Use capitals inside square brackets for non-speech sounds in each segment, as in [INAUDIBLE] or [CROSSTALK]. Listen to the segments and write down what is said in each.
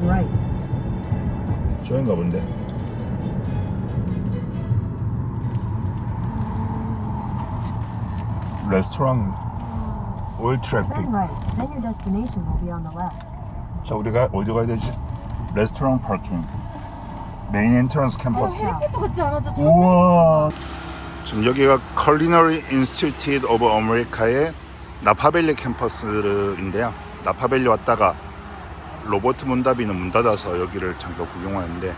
Right. 저인가 본데. 레스토랑 올 트래픽. Then right. Then your destination will be on the left. 자 우리가 어디 가야 되지? 레스토랑 파킹. 메인 엔트런스 캠퍼스. 해리포터 같지 않아? 저 우와. 지금 여기가 컬리너리 인스티튜트 오브 아메리카의 나파밸리 캠퍼스인데요. 나파밸리 왔다가 로버트 문다비는 문 닫아서 여기를 잠깐 구경하는데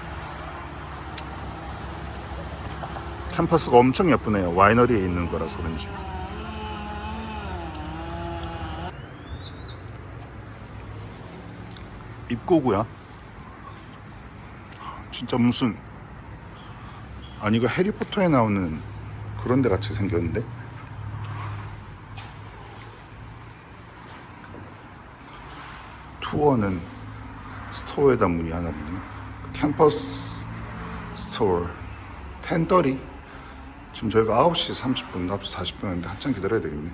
캠퍼스가 엄청 예쁘네요. 와이너리에 있는 거라서 그런지. 입구고요. 진짜 무슨 아니 이거 해리포터에 나오는 그런 데 같이 생겼는데 투어는 스토어에다 문의하나 보네. 캠퍼스 스토어. 1030 지금 저희가 9시 30분 9시 40분 했는데 한참 기다려야 되겠네.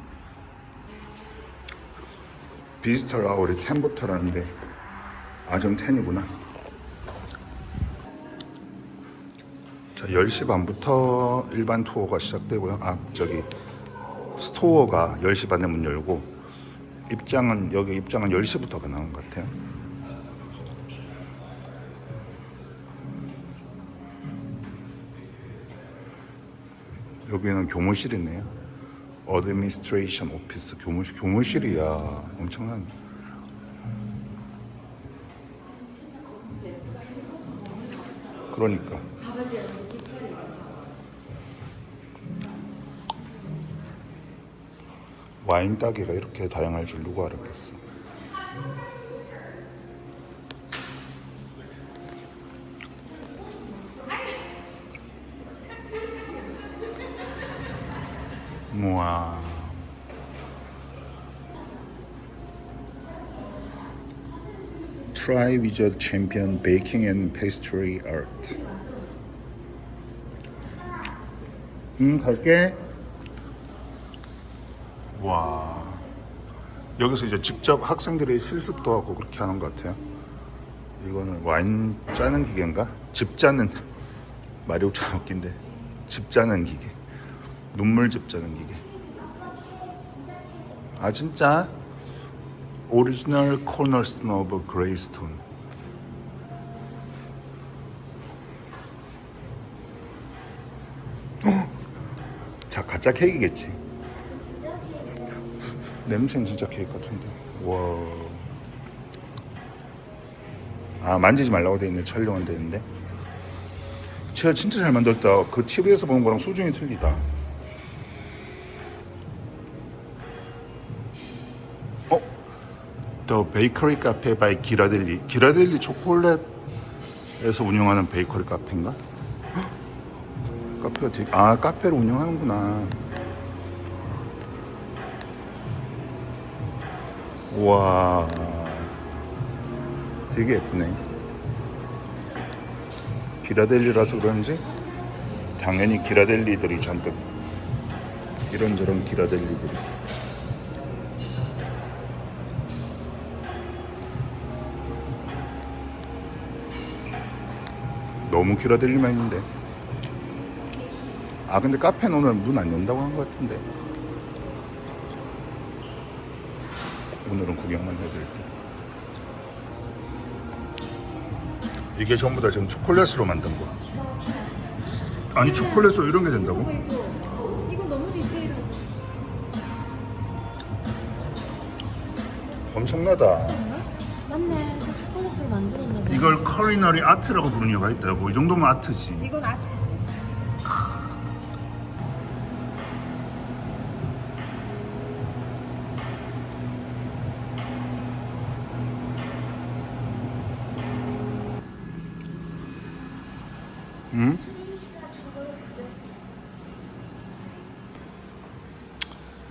비지터 아워리 10부터라는데. 아점 10이구나. 자, 10시 반부터 일반 투어가 시작되고요. 아, 저기 스토어가 10시 반에 문 열고 입장은 여기 입장은 10시부터 가능한 것 같아요. 여기는 교무실이네요. 어드미니스트레이션 오피스 교무실 교무실이야. 엄청난 그러니까 와인 따기가 이렇게 다양할 줄 누가 알았겠어. Try Wizard Champion Baking and Pastry Art. 음, 갈게. 와 여기서 이제 직접 학생들이 실습도 하고 그렇게 하는 것 같아요. 이거는 와인 짜는 기계인가? 즙 짜는 말이 참 웃긴데 즙 짜는 기계, 눈물즙 짜는 기계. 아 진짜 오리지널 코너스톤 오브 그레이스톤. 자 가짜 케이크겠지. [LAUGHS] 냄새는 진짜 케이크 같은데. 와. 아 만지지 말라고 돼 있네. 촬영은 돼 있는데. 제가 진짜 잘 만들었다. 그 TV에서 보는 거랑 수준이 틀리다. 더 베이커리 카페 바이 기라델리. 기라델리 초콜릿에서 운영하는 베이커리 카페인가? 헉! [GASPS] 카페가 되게 아 카페를 운영하는구나. 와 되게 예쁘네 기라델리라서 그런지 당연히 기라델리들이 잔뜩 이런저런 기라델리들이 너무 기라델리만 있는데 아 근데 카페는 오늘 문 안 연다고 한 것 같은데 오늘은 구경만 해드릴게요. 이게 전부 다 지금 초콜릿으로 만든 거. 아니 초콜릿으로 이런 게 된다고? 이거 너무 디테일하다. 엄청나다. 맞네. 저 초콜릿으로 만들었나 봐. 이걸 커리너리 아트라고 부르는 이유가 있다. 뭐이 정도면 아트지. 이건 아트지. 응?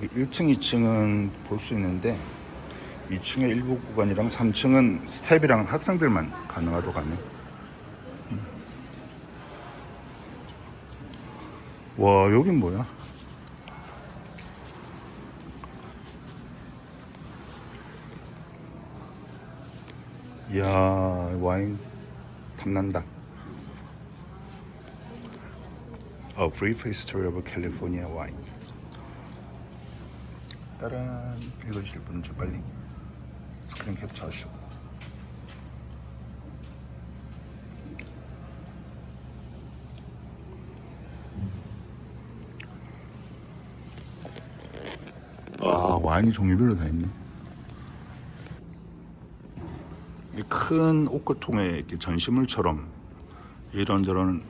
이 1층, 2층은 볼 수 있는데 2층의 일부 구간이랑 3층은 스텝이랑 학생들만 가능하다고 하네. 음. 와, 여긴 뭐야? 이야 와인 탐난다. A Brief History of California Wine. 따란 읽으실 분들 빨리 스크린 캡처하시고. 아 와인이 종류별로 다 있네. 이큰 옷걸통에 전시물처럼 이런저런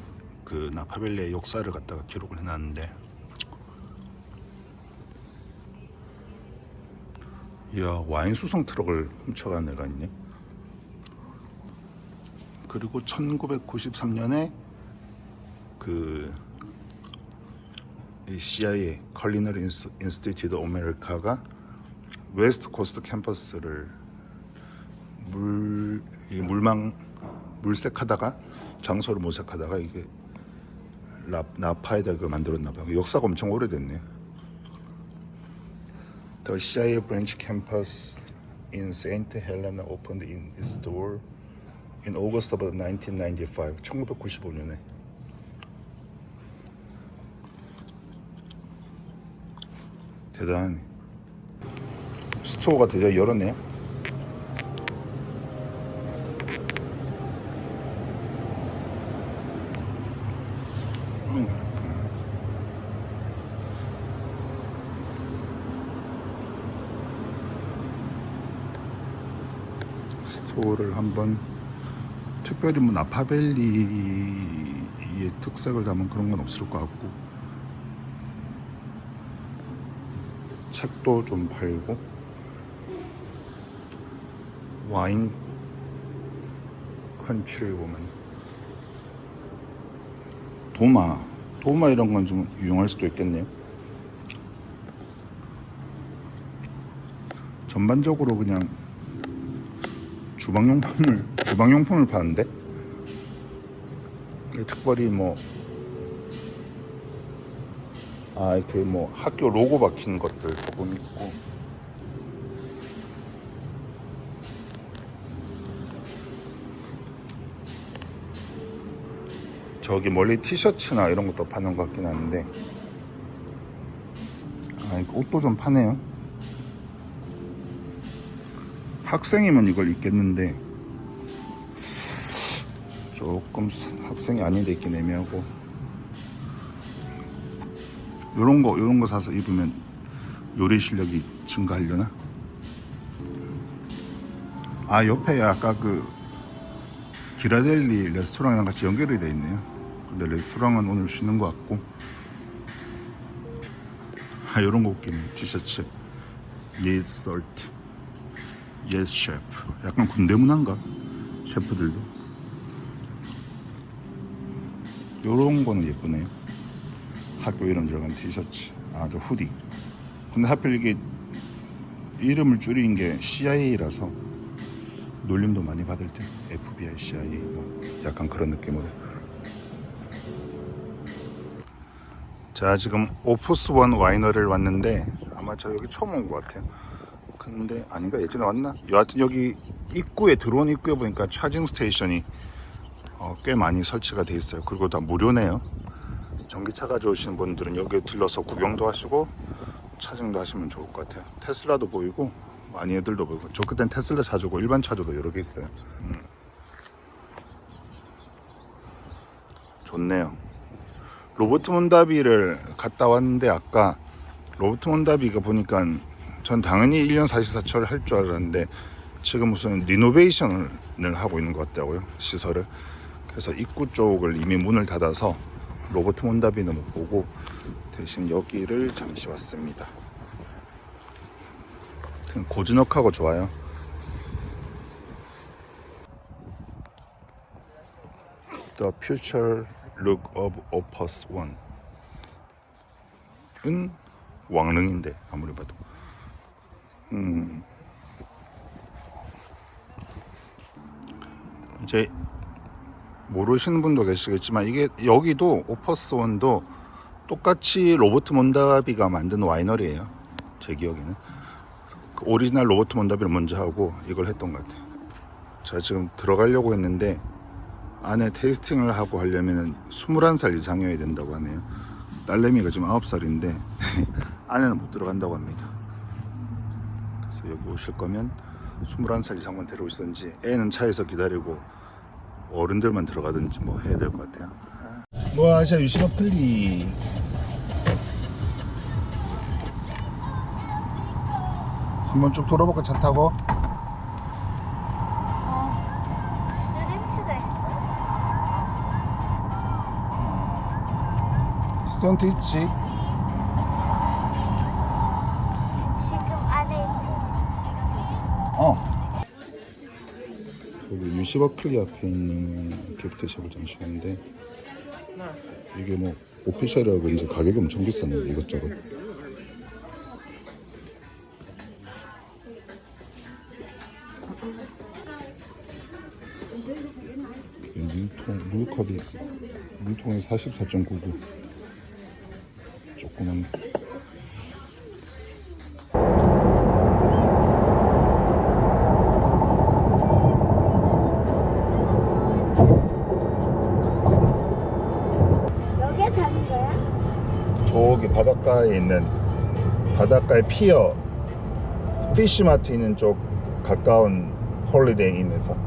그 나파밸리의 역사를 갖다가 기록을 해놨는데 이야 와인 수송 트럭을 훔쳐간 애가 있네 그리고 1993년에 그이 CIA 컬리너리 인스티튜트 아메리카가 웨스트 코스트 캠퍼스를 물, 이 물망 물색하다가 장소를 모색하다가 이게 라, 나파에다 그걸 만들었나 봐요. 역사가 엄청 오래됐네. The CIA branch campus in Saint Helena opened in its door in August of 1995. 1995년에. 대단하네. 스토어가 드디어 열었네요. 스 토어를 한번 특별히 뭐 나파밸리의 특색을 담은 그런 건 없을 것 같고 책도 좀 팔고 와인 컨치를 보면 도마 도마 이런 건 좀 유용할 수도 있겠네요. 전반적으로 그냥 주방용품을 주방용품을 파는데? 특별히 뭐 아, 이렇게 뭐 학교 로고 박힌 것들 조금 있고. 저기 멀리 티셔츠나 이런 것도 파는 것 같긴 한데. 아, 옷도 좀 파네요 학생이면 이걸 입겠는데 조금 학생이 아닌데 입긴 애매하고. 요런 거 요런 거 사서 입으면 요리 실력이 증가하려나? 아 옆에 아까 그 기라델리 레스토랑이랑 같이 연결이 돼 있네요. 근데 레스토랑은 오늘 쉬는 것 같고. 아 요런 거 웃기네. 티셔츠 Yes chef 약간 군대 문화인가? 셰프들도 요런 거는 예쁘네요. 학교 이름 들어간 티셔츠, 아, 저 후디. 근데 하필 이게 이름을 줄인 게 CIA라서 놀림도 많이 받을 때 FBI, CIA 뭐 약간 그런 느낌으로. 자, 지금 오프스원 와이너를 왔는데 아마 저 여기 처음 온 것 같아요. 근데 아닌가 예전에 왔나? 여하튼 여기 입구에 들어온 입구에 보니까 차징 스테이션이 어, 꽤 많이 설치가 돼 있어요. 그리고 다 무료네요. 전기차 가져오시는 분들은 여기 들러서 구경도 하시고 차징도 하시면 좋을 것 같아요. 테슬라도 보이고 많이 애들도 보이고 저 그땐 테슬라 차주고 일반 차주도 여러 개 있어요. 음. 좋네요. 로버트 몬다비를 갔다 왔는데 아까 로버트 몬다비가 보니까 전 당연히 1년 44초를 할 줄 알았는데 지금 무슨 리노베이션을 하고 있는 것 같더라고요 시설을 그래서 입구 쪽을 이미 문을 닫아서 로버트 몬다비는 못 보고 대신 여기를 잠시 왔습니다. 고즈넉하고 좋아요. The Future Look of Opus 1은 왕릉인데 아무리 봐도 음 이제 모르시는 분도 계시겠지만 이게 여기도 오퍼스 원도 똑같이 로버트 몬다비가 만든 와이너리예요. 제 기억에는 그 오리지널 로버트 몬다비를 먼저 하고 이걸 했던 것 같아요. 제가 지금 들어가려고 했는데 안에 테이스팅을 하고 하려면 21살 이상이어야 된다고 하네요. 딸내미가 지금 9살인데 [LAUGHS] 안에는 못 들어간다고 합니다. 그래서 여기 오실 거면 21살 이상만 데려오시든지 애는 차에서 기다리고 어른들만 들어가든지 뭐 해야 될 것 같아요. 뭐 아시아 유시마 플리 한번 쭉 돌아볼까 차 타고? 있어? 스턴트 있지? 시버클리 앞에 있는 기프트샵을 잠시만인데 이게 뭐 오피셜이라 그런지 가격이 엄청 비쌌는데 이것저것. 이 물통 물컵이 물통에 44.99 조그만 바닷가에 있는 바닷가의 피어 피시마트 있는 쪽 가까운 홀리데이 인에서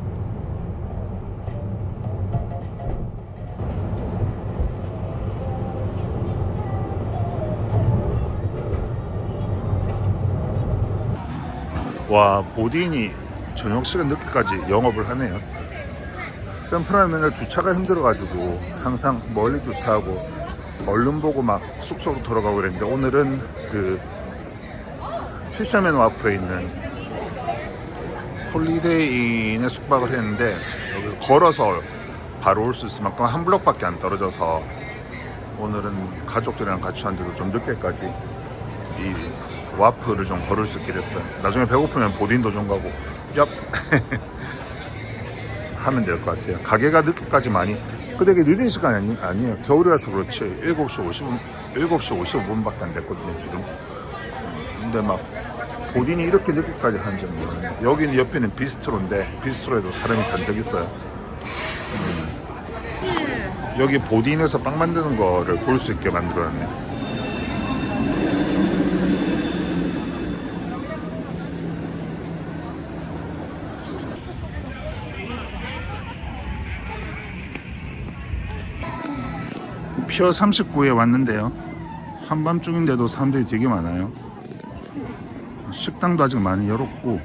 와 보딘이 저녁 시간 늦게까지 영업을 하네요. 샌프란은 맨날 주차가 힘들어가지고 항상 멀리 주차하고 얼른 보고 막 숙소로 돌아가고 그랬는데 오늘은 그 피셔맨 와프에 있는 홀리데이인에 숙박을 했는데 여기 걸어서 바로 올 수 있을 만큼 한 블럭밖에 안 떨어져서 오늘은 가족들이랑 같이 왔는데도 좀 늦게까지 이 와프를 좀 걸을 수 있게 됐어요. 나중에 배고프면 보딘도 좀 가고 얍 [LAUGHS] 하면 될 것 같아요. 가게가 늦게까지 많이 근데 이게 늦은 시간이 아니, 아니에요. 겨울이라서 그렇지 7시 50분 7시 55분밖에 안 됐거든요 지금. 근데 막 보딘이 이렇게 늦게까지 하는 줄 몰랐네. 여기는 옆에는 비스트로인데 비스트로에도 사람이 잔뜩 있어요. 음. 여기 보딘에서 빵 만드는 거를 볼 수 있게 만들어놨네. 피어 39에 왔는데요. 한밤중인데도 사람들이 되게 많아요. 식당도 아직 많이 열었고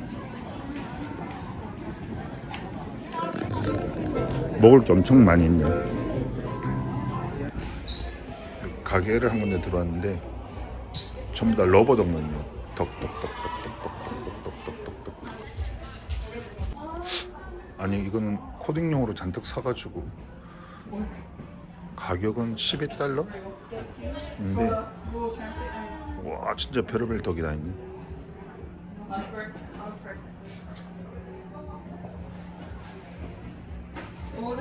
먹을 게 엄청 많이 있네요. 가게를 한 군데 들어왔는데 전부 다 러버 덕면요. 덕덕덕덕덕덕덕덕덕덕덕. 아니 이거는 코딩용으로 잔뜩 사가지고 가격은 12달러? 근데 와 진짜 별의별 덕이 다 있네. 오,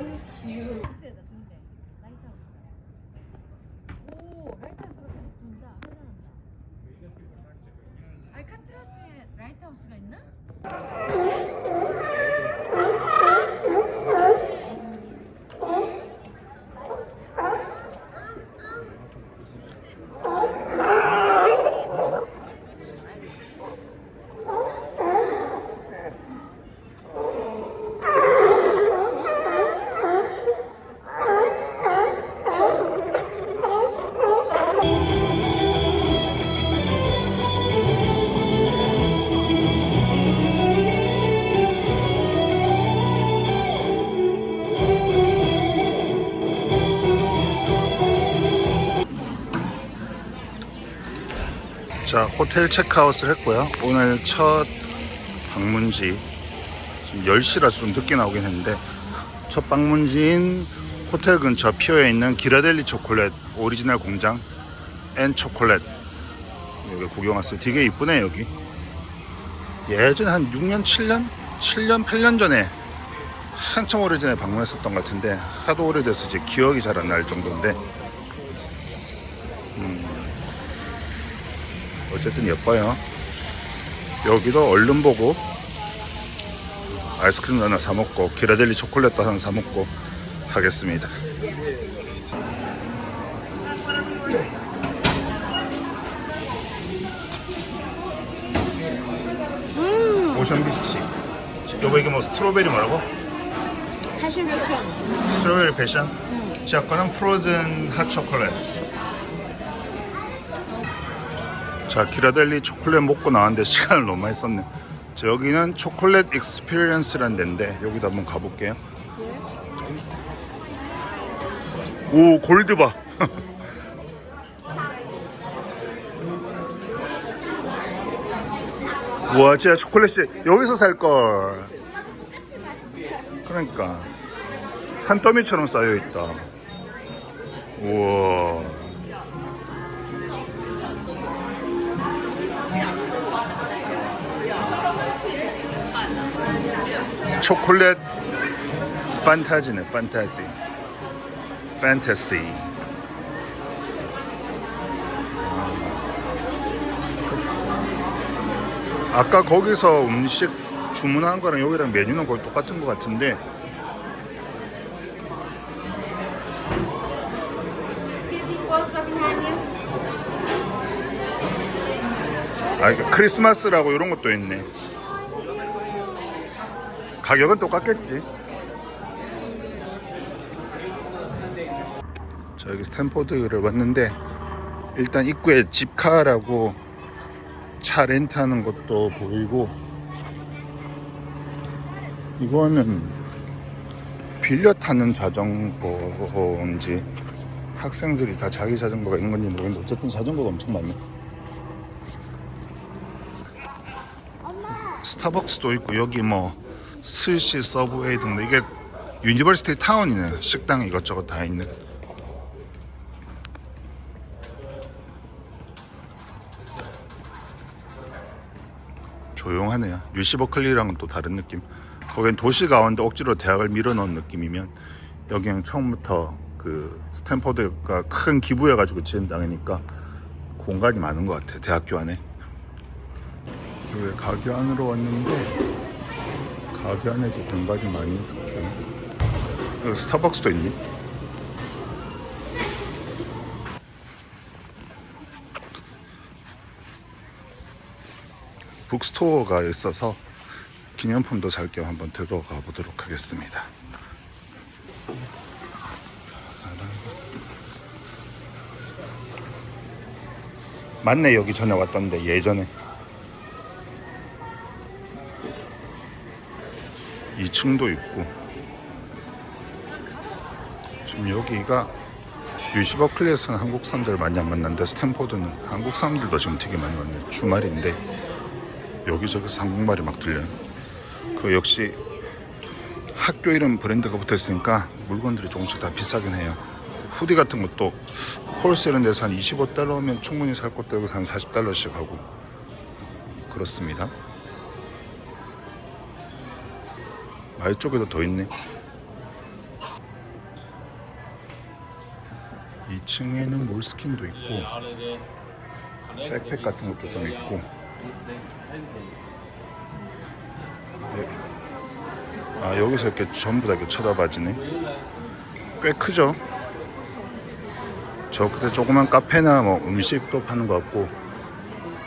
자 호텔 체크아웃을 했고요. 오늘 첫 방문지 지금 10시라서 좀 늦게 나오긴 했는데 첫 방문지인 호텔 근처 피어에 있는 기라델리 초콜릿 오리지널 공장 앤 초콜릿. 여기 구경 왔어요. 되게 이쁘네 여기. 예전에 한 6년 7년? 7년 8년 전에 한참 오래전에 방문했었던 것 같은데 하도 오래돼서 이제 기억이 잘 안 날 정도인데 어쨌든 예뻐요. 여기도 얼른 보고 아이스크림도 하나 사 먹고 기라델리 초콜릿도 하나 사 먹고 하겠습니다. 오션 비치. 여보 이게 뭐 스트로베리 뭐라고? 이렇게 스트로베리 패션? 제 거는 프로즌 핫 초콜릿. 자, 기라델리 초콜릿 먹고 나왔는데 시간을 너무 많이 썼네. 자, 여기는 초콜릿 익스피리언스라는 데인데 여기도 한번 가볼게요. 오, 골드 봐. 와, 진짜 초콜릿이 여기서 살 걸. 그러니까. 산더미처럼 쌓여 있다. 우와. 초콜릿 판타지네, 판타지. 판타시. 아까 거기서 음식 주문한 거랑 여기랑 메뉴는 거의 똑같은 것 같은데 아, 이게 크리스마스라고 이런 것도 있네. 가격은 똑같겠지. 자, 여기 스탠포드를 왔는데, 일단 입구에 집카라고 차 렌트하는 것도 보이고, 이거는 빌려 타는 자전거인지, 학생들이 다 자기 자전거가 있는 건지 모르겠는데, 어쨌든 자전거가 엄청 많네. 스타벅스도 있고 여기 뭐 스시 서브웨이 등등. 이게 유니버시티 타운이네. 식당 이것저것 다 있는. 조용하네요 유시 버클리랑은 또 다른 느낌. 거긴 도시 가운데 억지로 대학을 밀어넣은 느낌이면 여기는 처음부터 그 스탠퍼드가 큰 기부해가지고 지은 땅이니까 공간이 많은 것 같아. 대학교 안에. 여기 가게 안으로 왔는데 가게 안에도 공간이 많이 있고 여기 스타벅스도 있니? 북스토어가 있어서 기념품도 살 겸 한번 들어가 보도록 하겠습니다. 맞네 여기 전에 왔던데 예전에 2층도 있고. 지금 여기가 유시 버클리에서는 한국 사람들 많이 안 만났는데 스탠포드는 한국 사람들도 지금 되게 많이 왔네요. 주말인데 여기저기서 한국말이 막 들려요. 그 역시 학교 이름 브랜드가 붙어 있으니까 물건들이 조금씩 다 비싸긴 해요. 후디 같은 것도 이런 데서 한 25달러면 충분히 살 것도 여기서 한 40달러씩 하고 그렇습니다 아 이쪽에도 더 있네. 2층에는 몰스킨도 있고 백팩 같은 것도 좀 있고. 네. 아 여기서 이렇게 전부 다 이렇게 쳐다봐지네. 꽤 크죠? 저 그때 조그만 카페나 뭐 음식도 파는 것 같고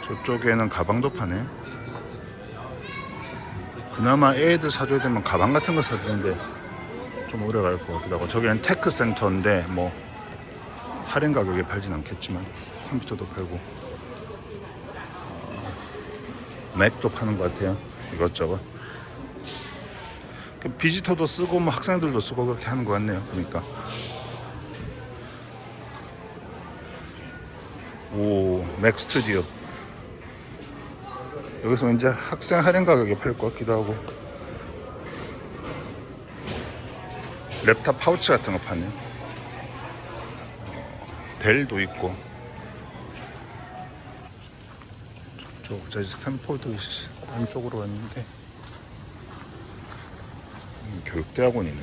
저쪽에는 가방도 파네 그나마 애들 사줘야 되면 가방 같은 거 사주는데 좀 오래 갈 것 같기도 하고. 저기는 테크 센터인데 뭐 할인 가격에 팔진 않겠지만 컴퓨터도 팔고. 맥도 파는 것 같아요. 이것저것. 그 비지터도 쓰고 뭐 학생들도 쓰고 그렇게 하는 것 같네요 보니까. 오 맥 스튜디오 여기서 이제 학생 할인 가격에 팔 것 같기도 하고. 랩탑 파우치 같은 거 파네 델도 있고. 저저 스탠포드 안쪽으로 왔는데. 음, 교육대학원이네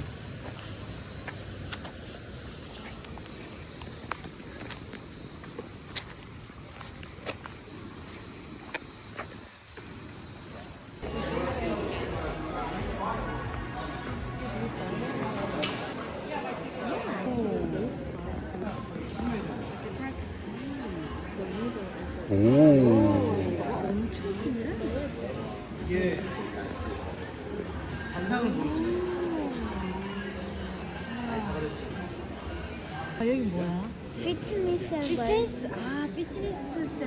아 여기 뭐야? 피트니스 피트니스 아 피트니스 있어.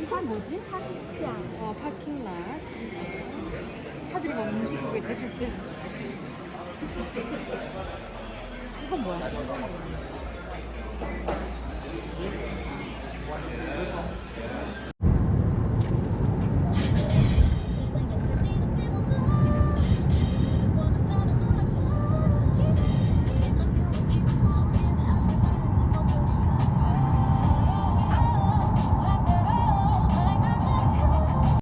이건 뭐지? 파킹. 어 파킹lot. 차들이 막 움직이고 있대 실제. 이건 뭐야?